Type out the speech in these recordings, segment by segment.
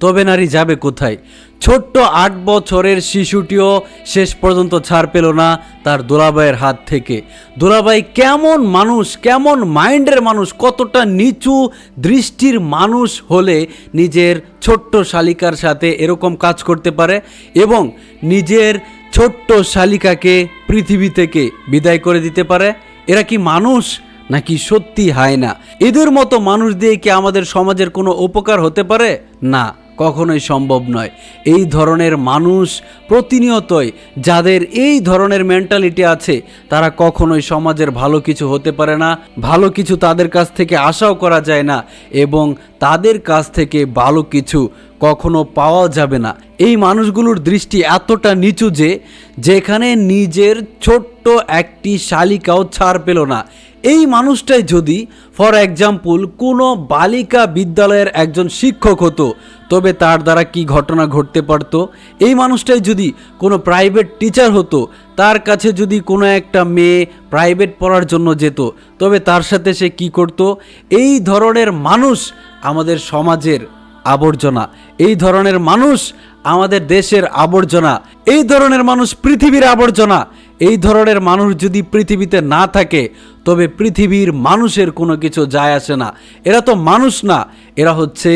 তবে নারী যাবে কোথায়? ছোট্ট আট বছরের শিশুটিও শেষ পর্যন্ত ছাড় পেল না তার দোলাবাইয়ের হাত থেকে। দোলাবাই কেমন মানুষ, কেমন মাইন্ডের মানুষ, কতটা নিচু দৃষ্টির মানুষ হলে নিজের ছোট্ট শালিকার সাথে এরকম কাজ করতে পারে এবং নিজের ছোট্ট শালিকাকে পৃথিবী থেকে বিদায় করে দিতে পারে? এরা কি মানুষ নাকি সত্যি হয় না এদের মতো মানুষ দিয়ে কি আমাদের সমাজের কোনো উপকার হতে পারে? না। কখনোই সম্ভব নয়। এই ধরনের মানুষ প্রতিনিয়তই যাদের এই ধরনের মেন্টালিটি আছে, তারা কখনোই সমাজের ভালো কিছু হতে পারে না, ভালো কিছু তাদের কাছ থেকে আশাও করা যায় না এবং তাদের কাছ থেকে ভালো কিছু কখনো পাওয়া যাবে না। এই মানুষগুলোর দৃষ্টি এতটা নিচু যে যেখানে নিজের ছোট্ট একটি শালিকাও ছাড় পেল না। এই মানুষটাই যদি ফর এক্সাম্পল কোনো বালিকা বিদ্যালয়ের একজন শিক্ষক হতো, তবে তার দ্বারা কি ঘটনা ঘটতে পারত? এই মানুষটাই যদি কোনো প্রাইভেট টিচার হতো, তার কাছে যদি কোনো একটা মেয়ে প্রাইভেট পড়ার জন্য যেত, তবে তার সাথে সে কি করত? এই ধরনের মানুষ আমাদের সমাজের আবর্জনা। এই ধরনের মানুষ আমাদের দেশের আবর্জনা। এই ধরনের মানুষ পৃথিবীর আবর্জনা। এই ধরনের মানুষ যদি পৃথিবীতে না থাকে, তবে পৃথিবীর মানুষের কোনো কিছু যায় আসে না। এরা তো মানুষ না, এরা হচ্ছে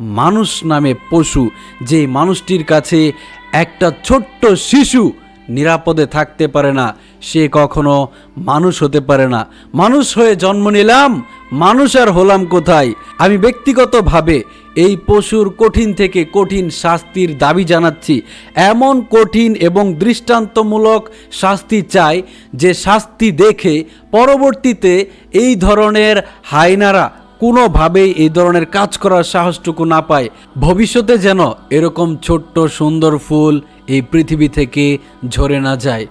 মানুষ নামে পশু। যে মানুষটির কাছে একটা ছোট্ট শিশু নিরাপদে থাকতে পারে না, সে কখনো মানুষ হতে পারে না। মানুষ হয়ে জন্ম নিলাম, মানুষ আর হলাম কোথায়? আমি ব্যক্তিগতভাবে এই পশুর কঠিন থেকে কঠিন শাস্তির দাবি জানাচ্ছি। এমন কঠিন এবং দৃষ্টান্তমূলক শাস্তি চাই যে শাস্তি দেখে পরবর্তীতে এই ধরনের হাইনারা কোনোভাবেই এই ধরনের কাজ করার সাহসটুকু না পায়। ভবিষ্যতে যেন এরকম ছোট্ট সুন্দর ফুল এই পৃথিবী থেকে ঝরে না যায়।